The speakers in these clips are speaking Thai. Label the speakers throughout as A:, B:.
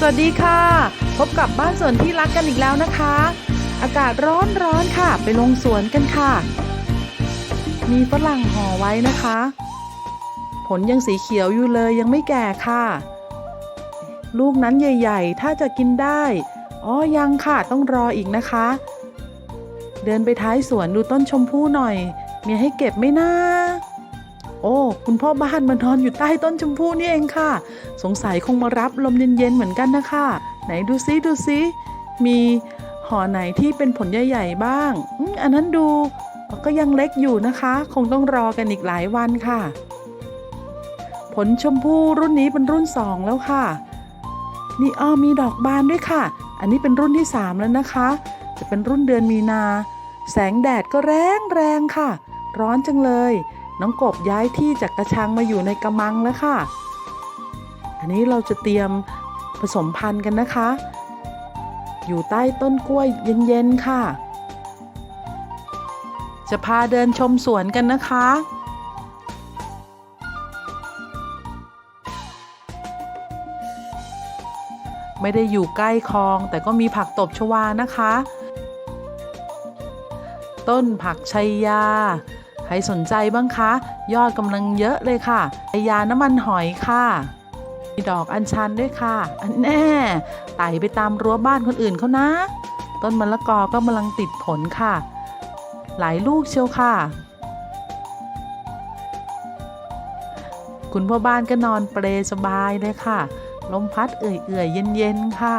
A: สวัสดีค่ะ พบกับบ้านสวนที่รักกันอีกแล้วนะคะ อากาศร้อนร้อนค่ะ ไปลงสวนกันค่ะ มีฝรั่งห่อไว้นะคะ ผลยังสีเขียวอยู่เลยยังไม่แก่ค่ะ ลูกนั้นใหญ่ ๆ ถ้าจะกินได้อ๋อยังค่ะต้องรออีกนะคะ เดินไปท้ายสวนดูต้นชมพู่หน่อย มีให้เก็บไหมนะ โอ้ คุณพ่อบ้านมานอนอยู่ใต้ต้นชมพู่นี่เองค่ะ สงสัยคงมารับลมเย็นๆเหมือนกันนะคะ ไหนดูซิดูซิมีห่อไหนที่เป็นผลใหญ่ๆบ้างอันนั้นดูก็ยังเล็กอยู่นะคะ คงต้องรอกันอีกหลายวันค่ะ ผลชมพู่รุ่นนี้เป็นรุ่นสองแล้วค่ะ นี่อ้อมีดอกบานด้วยค่ะ อันนี้เป็นรุ่นที่สามแล้วนะคะ จะเป็นรุ่นเดือนมีนา แสงแดดก็แรงแรงค่ะ ร้อนจังเลย น้องกบย้ายที่จากกระชังมาอยู่ในกระมังแล้วค่ะ อันนี้เราจะเตรียมผสมพันธุ์กันนะคะ อยู่ใต้ต้นกล้วยเย็นๆค่ะ จะพาเดินชมสวนกันนะคะไม่ได้อยู่ใกล้คลอง แต่ก็มีผักตบชวานะคะ ต้นผักชัยยา ใครสนใจบ้างคะ ยอดกำลังเยอะเลยค่ะชัยาน้ำมันหอยค่ะมีดอกอัญชันด้วยค่ะ อันแน่ไต่ไปตามรั้วบ้านคนอื่นเขานะ ต้นมะละกอก็กำลังติดผลค่ะ หลายลูกเชียวค่ะ คุณพ่อบ้านก็นอนเปลสบายเลยค่ะ ลมพัดเอื่อยๆเย็นๆค่ะ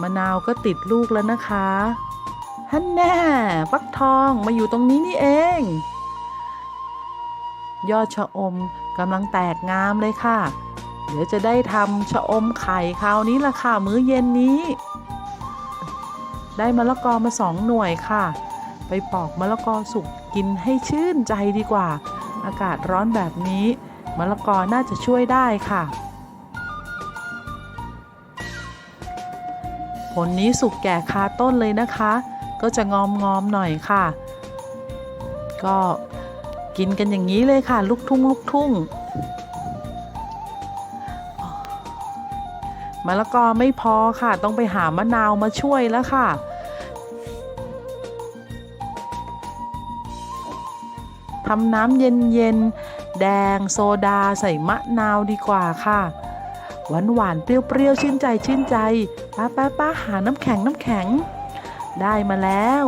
A: มะนาวก็ติดลูกแล้วนะคะ ฮันแน่ฟักทองมาอยู่ตรงนี้นี่เอง ยอดชะอมกำลังแตกงามเลยค่ะ เดี๋ยวจะได้ทำชะอมไข่คราวนี้ละค่ะ มื้อเย็นนี้ ได้มะละกอมาสองหน่วยค่ะ ไปปอกมะละกอสุกกินให้ชื่นใจดีกว่า อากาศร้อนแบบนี้มะละกอน่าจะช่วยได้ค่ะ ผลนี้สุกแก่คาต้นเลยนะคะ ก็จะงอมงอมๆหน่อยค่ะ ก็กินกันอย่างนี้เลยค่ะ ลูกทุ่งลูกทุ่งมะละกอไม่พอค่ะ ต้องไปหามะนาวมาช่วยแล้วค่ะ ทำน้ำเย็นๆ แดงโซดาใส่มะนาวดีกว่าค่ะ หวานหวานๆเปรี้ยวๆ ชื่นใจชื่นใจป้าป้าป้าหาน้ำแข็งน้ำแข็ง ได้มาแล้ว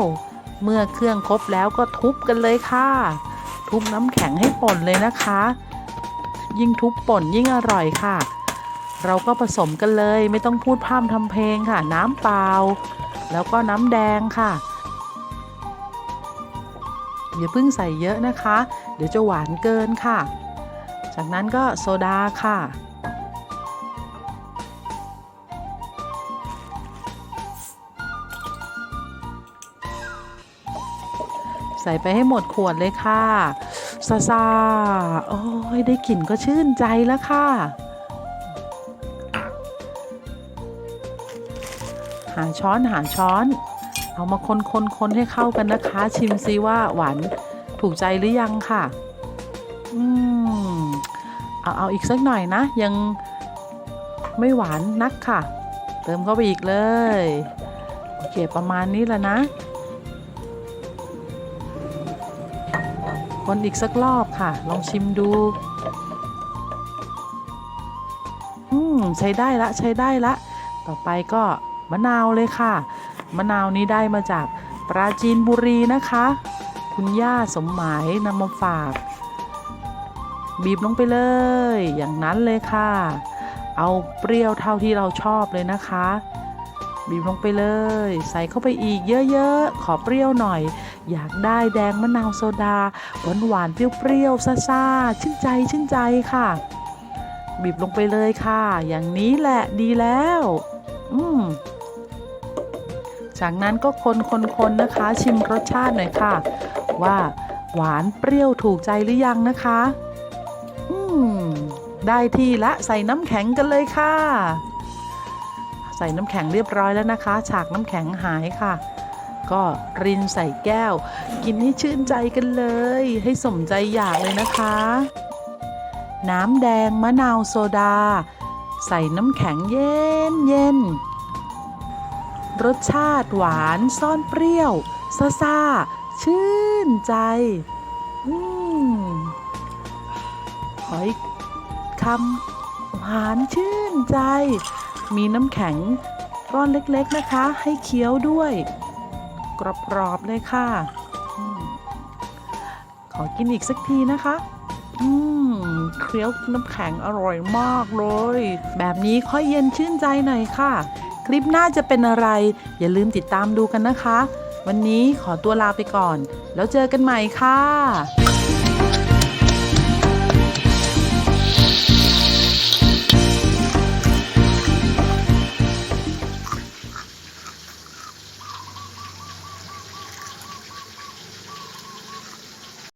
A: เมื่อเครื่องครบแล้วก็ทุบกันเลยค่ะ ทุบน้ำแข็งให้ป่นเลยนะคะ ยิ่งทุบป่นยิ่งอร่อยค่ะ เราก็ผสมกันเลยไม่ต้องพูดพร่ำทำเพลงค่ะ น้ำเปล่า แล้วก็น้ำแดงค่ะอย่าเพิ่งใส่เยอะนะคะ เดี๋ยวจะหวานเกินค่ะ จากนั้นก็โซดาค่ะ ส่ไปให้หมดขวดเลยค่ะซาซาโอ้ยได้กลิ่นก็ชื่นใจแล้วค่ะ หาช้อนหาช้อน เอามาคนคนคนให้เข้ากันนะคะ ชิมซิว่าหวานถูกใจหรือยังค่ะ อืม เอาเอาอีกสักหน่อยนะ ยังไม่หวานนักค่ะ เติมเข้าไปอีกเลย โอเคประมาณนี้แหละนะ คนอีกสักรอบค่ะ ลองชิมดู อืมใช้ได้ละใช้ได้ละ ต่อไปก็มะนาวเลยค่ะ มะนาวนี้ได้มาจากปราจีนบุรีนะคะ คุณย่าสมหมายนำมาฝาก บีบลงไปเลย อย่างนั้นเลยค่ะ เอาเปรี้ยวเท่าที่เราชอบเลยนะคะ บีบลงไปเลย ใส่เข้าไปอีกเยอะๆ ขอเปรี้ยวหน่อย อยากได้แดงมะนาวโซดาหวานหวานๆ เปรี้ยวๆ ซ่าๆ ชื่นใจ ชื่นใจค่ะ บีบลงไปเลยค่ะ อย่างนี้แหละดีแล้ว อืมจากนั้นก็คนคนคนนะคะ ชิมรสชาติหน่อยค่ะ ว่าหวานเปรี้ยวถูกใจหรือยังนะคะ อืม ได้ที่ละใส่น้ำแข็งกันเลยค่ะ ใส่น้ำแข็งเรียบร้อยแล้วนะคะ ฉากน้ำแข็งหายค่ะ ก็รินใส่แก้ว กินให้ชื่นใจกันเลย ให้สมใจอยากเลยนะคะ น้ำแดงมะนาวโซดา ใส่น้ำแข็งเย็นเย็นรสชาติหวานซ่อนเปรี้ยวซาซาชื่นใจอืมขออีกคำหวานชื่นใจ มีน้ำแข็งก้อนเล็กๆนะคะ ให้เคี้ยวด้วย กรอบๆเลยค่ะอขอกินอีกสักทีนะคะ อืมเคี้ยวน้ำแข็งอร่อยมากเลย แบบนี้ค่อยเย็นชื่นใจหน่อยค่ะ คลิปหน้าจะเป็นอะไร อย่าลืมติดตามดูกันนะคะ วันนี้ขอตัวลาไปก่อน แล้วเจอกันใหม่ค่ะ